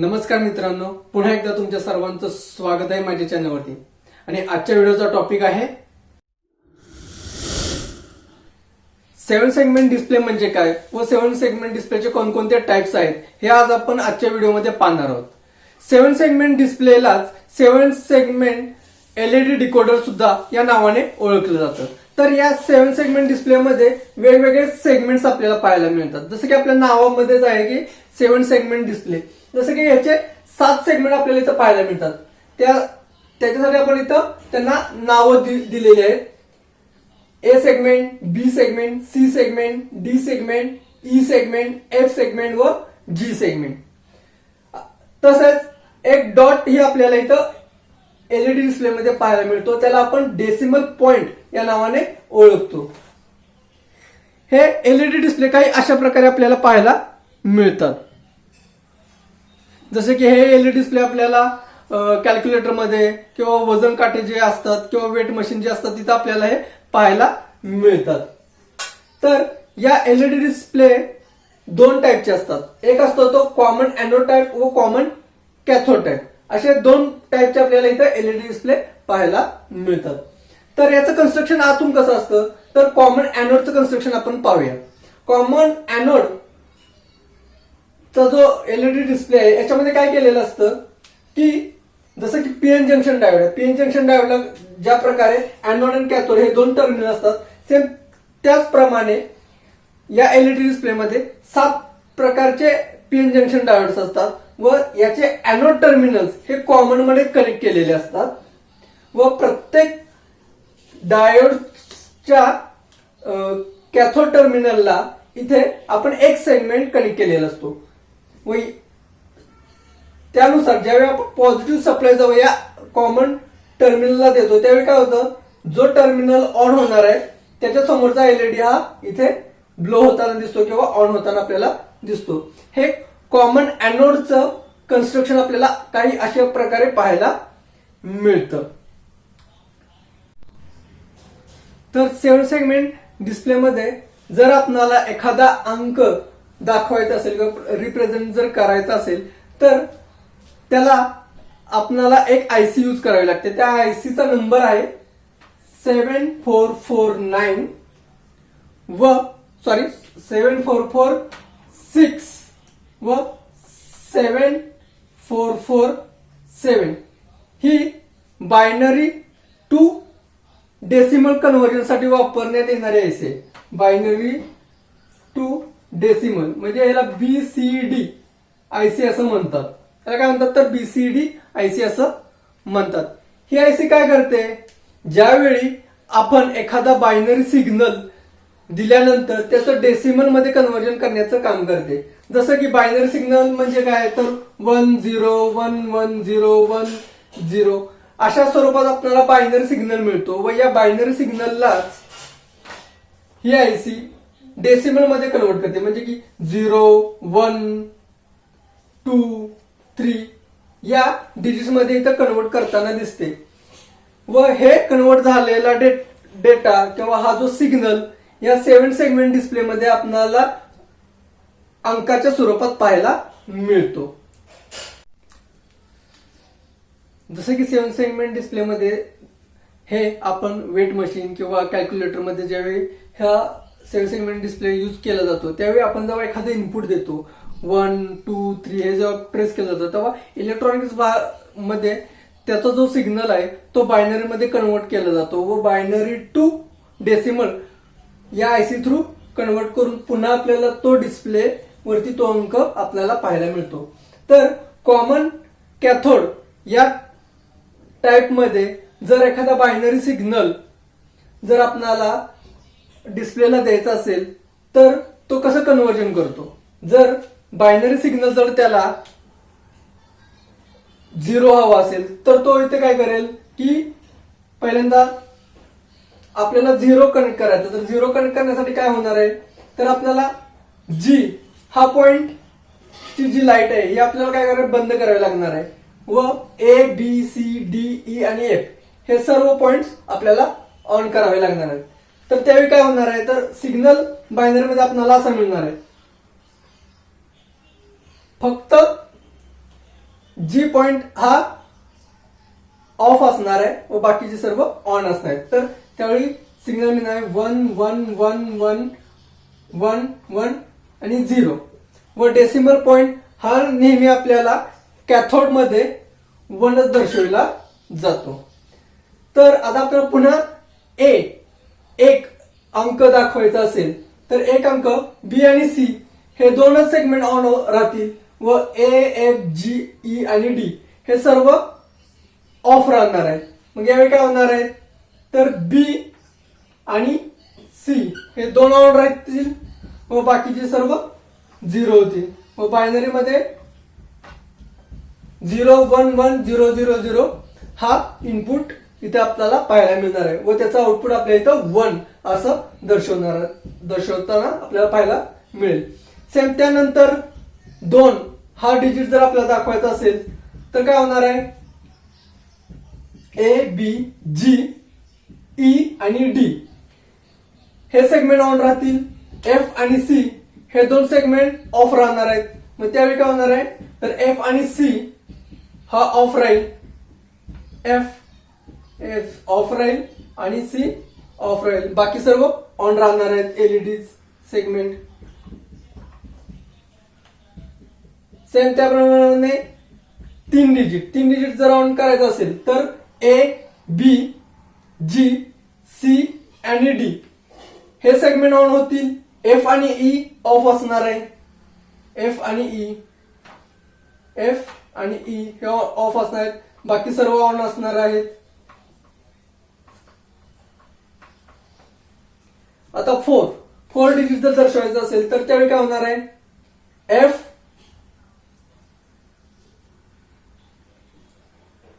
नमस्कार मित्रांनो पुन्हा एकदा तुमच्या सर्वांचं स्वागत आहे माझ्या चॅनलवरती. आणि आजच्या व्हिडिओचा टॉपिक आहे सेवन सेगमेंट डिस्प्ले म्हणजे काय? व सेवन सेगमेंट डिस्प्लेचे कोणकोणते टाइप्स आहेत हे आज आपण आजच्या व्हिडिओमध्ये पाहणार आहोत. सेवन सेगमेंट डिस्प्लेलाच सेवन सेगमेंट एलईडी डिकोडर सुद्धा या नावाने ओळखलं जातं. तर या सेवन सेगमेंट डिस्प्लेमध्ये वेगवेगळे सेगमेंट्स आपल्याला पाहायला मिळतात. जसं की आपल्या नावामध्येच आहे की सेवन सेगमेंट डिस्प्ले जसं की ह्याचे सात सेगमेंट आपल्याला इथं पाहायला मिळतात. त्या त्याच्यासाठी आपण इथं त्यांना नावं दिलेली आहेत. A segment B segment C segment D segment E segment F segment व जी सेगमेंट तसेच एक डॉट ही आपल्याला इथं एलईडी डिस्प्ले मध्ये पाहायला मिळतो. त्याला आपण डेसिमल पॉइंट या नावाने ओळखतो. हे एलईडी डिस्प्ले काही अशा प्रकारे आपल्याला पाहायला मिळतात. जसे की हे एलईडी डिस्प्ले आपल्याला कॅल्क्युलेटरमध्ये किंवा वजन काटे जे असतात किंवा वेट मशीन जे असतात तिथं आपल्याला हे पाहायला मिळतात. तर या एलईडी डिस्प्ले दोन टाईपचे असतात. एक असतो तो कॉमन अॅनो टाईप व कॉमन कॅथोड टाईप असे दोन टाईपचे आपल्याला इथं एलईडी डिस्प्ले पाहायला मिळतात. तर याचं कन्स्ट्रक्शन आतून कसं असतं? तर कॉमन अॅनोडचं कन्स्ट्रक्शन आपण पाहूया. कॉमन अॅनोड चा जो एलईडी डिस्प्ले आहे याच्यामध्ये काय केलेलं असतं की जसं की पीएन जंक्शन डायोड आहे. पीएन जंक्शन डायोडला ज्या प्रकारे अॅनोड आणि कॅथोड हे दोन टर्मिनल असतात सेम त्याचप्रमाणे या एलईडी डिस्प्लेमध्ये सात प्रकारचे पीएन जंक्शन डायोड्स असतात व याचे अॅनोड टर्मिनल्स हे कॉमनमध्ये कनेक्ट केलेले असतात. व प्रत्येक डायोडच्या कॅथोड टर्मिनलला इथे आपण एक सेगमेंट कनेक्ट केलेला असतो. व त्यानुसार ज्यावेळी आपण पॉझिटिव्ह सप्लाय जाऊ या कॉमन टर्मिनलला देतो त्यावेळी काय होतं? जो टर्मिनल ऑन होणार आहे त्याच्या समोरचा एलईडी हा इथे ब्लो होताना दिसतो किंवा ऑन होताना आपल्याला दिसतो. हे कॉमन अॅनोडचं कन्स्ट्रक्शन आपल्याला काही अशा प्रकारे पाहायला मिळतं. तर सेवन सेगमेंट डिस्प्लेमध्ये जर आपणाला एखादा अंक दाखवायचं असेल किंवा रिप्रेझेंट जर करायचं असेल तर त्याला आपणाला एक आयसी यूज करावी लागते. त्या आयसीचा नंबर आहे सेवन फोर फोर नाईन व sorry seven four four six व सेवन फोर फोर सेवन ही बायनरी टू डेसिमल कन्व्हर्जनसाठी वापरण्यात येणारी आयसी बायनरी डेसिमल म्हणजे याला बी सी डी आयसी असं म्हणतात. त्याला काय म्हणतात तर बी सी डी आयसी असं म्हणतात. ही आयसी काय करते? ज्यावेळी आपण एखादा बायनरी सिग्नल दिल्यानंतर त्याचं डेसिमलमध्ये कन्व्हर्जन करण्याचं काम करते. जसं की बायनरी सिग्नल म्हणजे काय? तर one zero one one zero one zero अशा स्वरूपात आपल्याला बायनरी सिग्नल मिळतो. व या बायनरी सिग्नललाच ही आयसी डेसिमलमध्ये कन्वर्ट करते. म्हणजे की झिरो वन टू थ्री या डिजिटमध्ये इथं कन्वर्ट करताना दिसते. व हे कन्वर्ट झालेला डे डेटा किंवा हा जो सिग्नल या सेवन सेगमेंट डिस्प्ले मध्ये आपल्याला अंकाच्या स्वरूपात पाहायला मिळतो. जसं की सेवन सेगमेंट डिस्प्लेमध्ये हे आपण वेट मशीन किंवा कॅल्क्युलेटरमध्ये ज्यावेळी ह्या सेवन सेगमेंट डिस्प्ले यूज केला जातो. त्यावेळी आपण जेव्हा एखादं इनपुट देतो वन टू थ्री हे जेव्हा प्रेस केलं जातं तेव्हा इलेक्ट्रॉनिक्समध्ये त्याचा जो सिग्नल आहे तो बायनरीमध्ये कन्वर्ट केला जातो व बायनरी टू डेसिमल या आयसी थ्रू कन्वर्ट करून पुन्हा आपल्याला तो डिस्प्ले वरती तो अंक आपल्याला पाहायला मिळतो. तर कॉमन कॅथोड या टाईपमध्ये जर एखादा बायनरी सिग्नल जर आपणाला डिस्प्लेला द्यायचा असेल तर तो कसं कन्वर्जन करतो? जर बायनरी सिग्नल जर त्याला झिरो हवा असेल तर तो इथे काय करेल की पहिल्यांदा आपल्याला झिरो कनेक्ट करायचं. तर झिरो कनेक्ट करण्यासाठी काय होणार आहे? तर आपल्याला जी हा पॉइंट ची जी लाइट आहे ही आपल्याला काय करायला बंद करावी लागणार आहे. व A B C D E आणि एफ हे सर्व पॉइंट्स आपल्याला ऑन करावे लागणार आहेत. तर त्यावेळी काय होणार आहे? तर सिग्नल बायनरीमध्ये आपल्याला असं मिळणार आहे. फक्त जी पॉइंट हा ऑफ असणार आहे व बाकीचे सर्व ऑन असणार आहेत. तर त्यावेळी सिग्नल मिळणार आहे one one one one one one आणि झिरो व डेसिमल पॉइंट हा नेहमी आपल्याला कॅथोडमध्ये वनच दर्शविला जातो. तर आता आपल्याला पुन्हा ए एक अंक दाखवायचा असेल तर एक अंक बी आणि सी हे दोनच सेगमेंट ऑन राहतील व ए एफ जी ई आणि डी हे सर्व ऑफ राहणार आहेत. मग यावेळी काय होणार आहे? तर बी आणि सी हे दोन ऑन राहतील व बाकीचे सर्व झिरो होतील. व बायनरी मध्ये zero one one zero zero zero हा इनपुट इथे आपल्याला पाहायला मिळणार आहे. व त्याचा आउटपुट आपल्या इथं वन असं दर्शवणार दर्शवताना आपल्याला पाहायला मिळेल. सेम त्यानंतर दोन. हा डिजिट जर आपल्याला दाखवायचा असेल तर काय होणार आहे? ए बी जी ई आणि डी हे सेगमेंट ऑन राहतील. एफ आणि सी हे दोन सेगमेंट ऑफ राहणार आहेत. मग त्यावेळी काय होणार आहे? तर एफ आणि सी हा ऑफ राहील. एफ एफ ऑफ राहील आणि सी ऑफ राहील बाकी सर्व ऑन राहणार आहेत एलईडी सेगमेंट सेम त्याप्रमाणे तीन डिजिट तीन डिजिट जर ऑन करायचं असेल तर ए बी जी सी आणि डी हे सेगमेंट ऑन होतील. एफ आणि e ई ऑफ असणार आहे. एफ आणि e. ई एफ आणि ई हे ऑफ असणार आहेत. बाकी सर्व ऑन असणार आहेत. आता फोर फोर डिजिट जर दर्शवायचं असेल तर त्यावेळी काय होणार आहे? एफ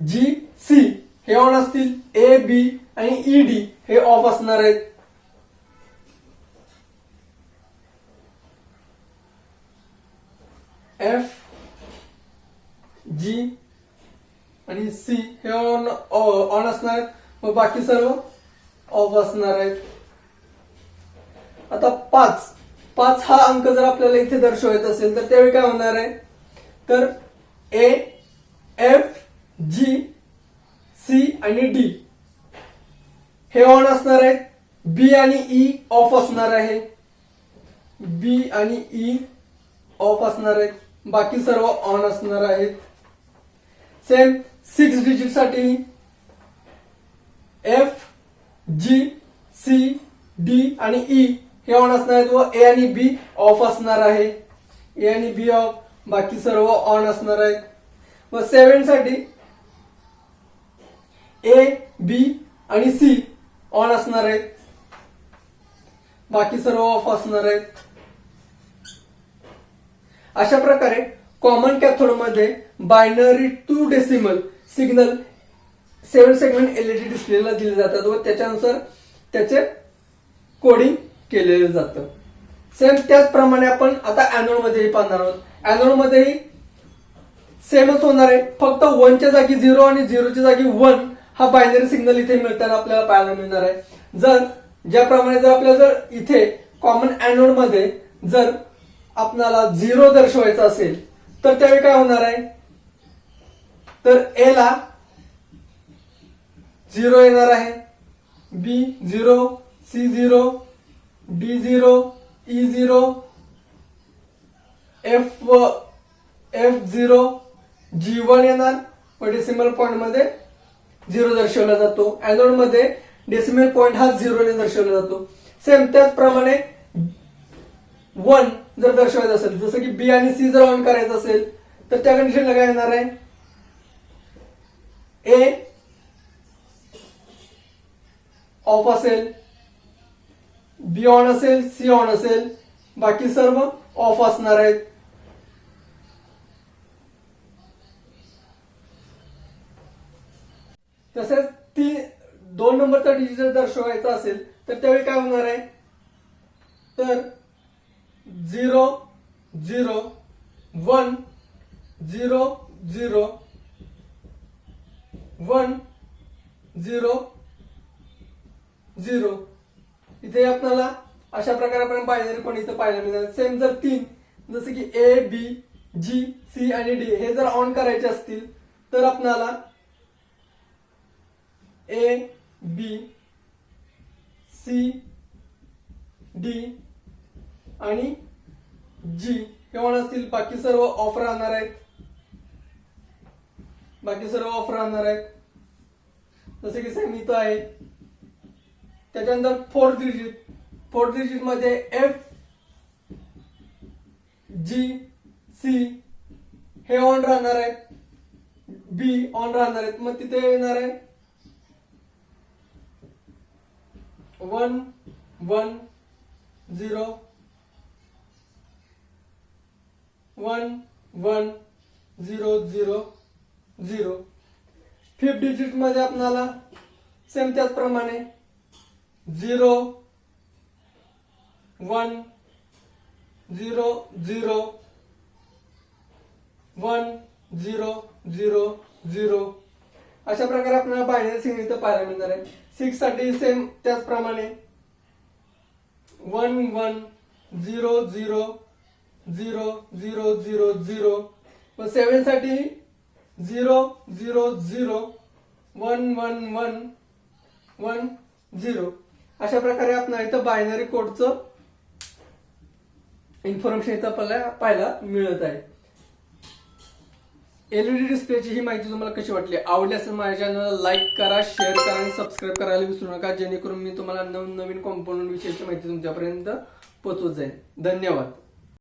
जी सी हे ऑन असतील. ए बी आणि e, ई डी हे ऑफ असणार आहेत. एफ जी आणि सी हे ऑन ऑन uh, असणार आहेत. मग बाकी सर्व ऑफ असणार आहेत. आता पाच पाच हा अंक जर आपल्याला इथे दर्शवायचा असेल तर त्यावेळी काय होणार आहे? तर ए एफ जी सी आणि डी हे ऑन असणार आहेत बी आणि ई ऑफ असणार आहे. बी आणि e ई ऑफ e असणार आहेत. बाकी सर्व ऑन असणार आहेत. सेम सिक्स डिजिटसाठी एफ जी सी डी आणि ई हे ऑन असणार आहेत व ए आणि बी ऑफ असणार आहे. ए आणि बी ऑफ बाकी सर्व ऑन असणार आहेत. व सेवनसाठी ए बी आणि सी ऑन असणार आहेत. बाकी सर्व ऑफ असणार आहेत. अशा प्रकारे common कॅथोडमध्ये binary to decimal signal seven segment LED डिस्प्लेला दिले जातात व त्याच्यानुसार त्याचे कोडिंग केलेलं जातं. सेम त्याचप्रमाणे आपण आता अॅनोड पाहणार आहोत. अॅनोड सेमच होणार आहे. फक्त वनच्या जागी झिरो आणि झिरोच्या जागी वन हा बायनरी सिग्नल इथे मिळताना आपल्याला पाहायला मिळणार आहे. जर ज्याप्रमाणे जर आपल्याला जर इथे कॉमन अॅनोडमध्ये जर आपल्याला झिरो दर्शवायचा असेल तर त्यावेळी काय होणार आहे? तर ए ला झिरो येणार आहे. B zero C zero D zero E zero F व एफ झिरो जी वन येणार. व डेसिमल पॉइंटमध्ये झिरो दर्शवला जातो. अॅनोडमध्ये डेसिमल पॉइंट हा झिरोने दर्शवला जातो. सेम त्याचप्रमाणे वन जर दर्शवायचं असेल जसं की बी आणि सी जर ऑन करायचं असेल तर त्या कंडिशनला काय येणार आहे? ए ऑफ असेल. बी ऑन असेल सी ऑन असेल बाकी सर्व ऑफ असणार आहेत. तसेच ती दोन नंबरचा डिजिटल दर्शवायचा असेल तर त्यावेळी काय होणार आहे? तर zero zero one zero zero one zero zero इथे आपल्याला अशा प्रकारे आपण बायनरी पण इथं पाहायला मिळणार सेम जर तीन जसं की ए बी जी सी आणि डी हे जर ऑन करायचे असतील तर आपणाला ए बी सी डी आणि जी हे ऑन असतील. बाकी सर्व ऑफ राहणार आहेत. बाकी सर्व ऑफ राहणार आहेत. जसे की सेम इथं आहे. त्याच्यानंतर फोर डिजिट फोर डिजिटमध्ये एफ जी सी हे ऑन राहणार आहेत. बी ऑन राहणार आहेत. मग तिथे येणार आहे. One one zero one one zero zero zero fifth डिजिटमध्ये आपणाला सेम त्याचप्रमाणे zero one zero zero one zero zero zero. अशा प्रकारे आपल्याला बायनरी सिग्नल इथं पाहायला मिळणार आहे. सिक्ससाठी सेम त्याचप्रमाणे. One one zero zero zero zero zero zero व सेवनसाठी zero zero zero one one one one zero अशा प्रकारे आपण इथं बायनरी कोडचं इन्फॉर्मेशन इथं आपल्याला पाहायला मिळत आहे. एलईडी डिस्प्लेची ही माहिती तुम्हाला कशी वाटली? आवडली असेल माझ्या चॅनलला लाईक करा शेअर करा आणि सबस्क्राईब करायला विसरू नका. जेणेकरून मी तुम्हाला नवनवीन कॉम्पोनंट विषयीची माहिती तुमच्यापर्यंत पोहोचवत जाईल धन्यवाद.